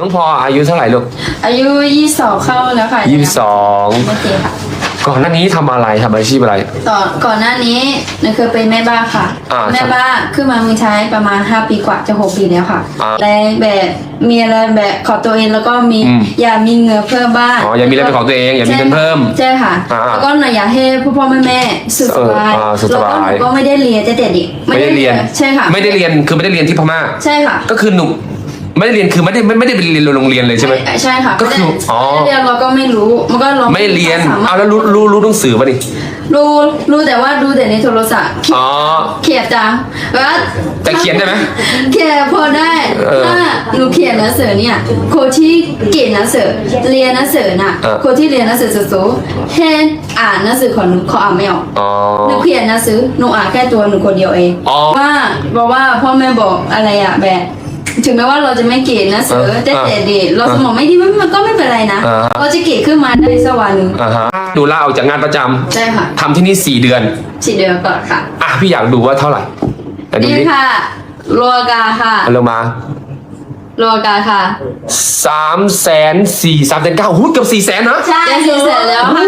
น้องพออายุเท่าไหร่ลูกอายุยี่สองเข้าแล้วค่ะยี่สิบสองโอเคค่ะก่อนหน้านี้ทำอะไรทำอาชีพอะไร ต่อก่อนหน้านี้หนูเคยเป็นแม่บ้านค่ะ อ่าแม่บ้านขึ้นมาเมืองไทยประมาณ 5 ปีกว่าจะ6ปีแล้วค่ะอ่าแรงแบบมีอะไรแบบขอตัวเองแล้วก็มีอืม อยากมีเงินเพิ่มบ้างอ๋ออยากมีอะไรเป็นของตัวเองอยากมีเงินเพิ่ม ใช่ค่ะอ่าแล้วก็หนูอยากให้พ่อพ่อแม่แม่สุขสบายเอออ่าสุขสแล้วบาย ก็หนูก็ไม่ได้เรียนแต่เด็กไม่ได้เรียน ใช่ค่ะ ไม่ได้เรียนคือไม่ได้เรียนที่พม่า ใช่ค่ะ ก็คือหนู ไม่ได้เรียนคือไม่ได้ไม่ไม่ได้ไปเรียนโรงเรียนเลยใช่ไหม ใช่ค่ะก็คืออ๋อ ไม่ได้เรียนเราก็ไม่รู้ มันก็เราไม่เรียนสามารถเอาแล้วรู้รู้รู้หนังสือป่ะนี่รู้รู้แต่ว่าดูแต่ในโทรศัพท์อ๋อ เขียนจังแล้วแต่เขียนได้ไหม เขียนพอได้เออถ้าหนูเขียนหนังสือเนี่ยคนที่เก่งหนังสือเรียนหนังสือน่ะเออ คนที่เรียนหนังสือสูงๆแค่อ่านหนังสือของหนูเขาอ่านไม่ออก อ๋อ หนูเขียนหนังสือหนูอ่านแค่ตัวหนูคนเดียวเองอ๋อ ว่าบอกว่าพ่อแม่บอกอะไรอะแบบ ถึงแม้ว่าเราจะไม่เก่งหนังสือเออแต่แต่เด็กเราสมองไม่ดีมันมันก็ไม่เป็นไรนะ อ่าเราจะเก่งขึ้นมาได้สักวันหนึ่งอ่าฮะดูลาออกจากงานประจำใช่ค่ะทำที่นี่สี่เดือนสี่เดือนก่อนค่ะอะ พี่อยากดูว่าเท่าไหร่ แต่ดูนี่นี่ค่ะโลกาค่ะเอาลงมาโลกาค่ะสามแสนสี่สามแสนเก้าหุ้ยเกือบสี่แสนนะ ใช่เสร็จแล้วค่ะ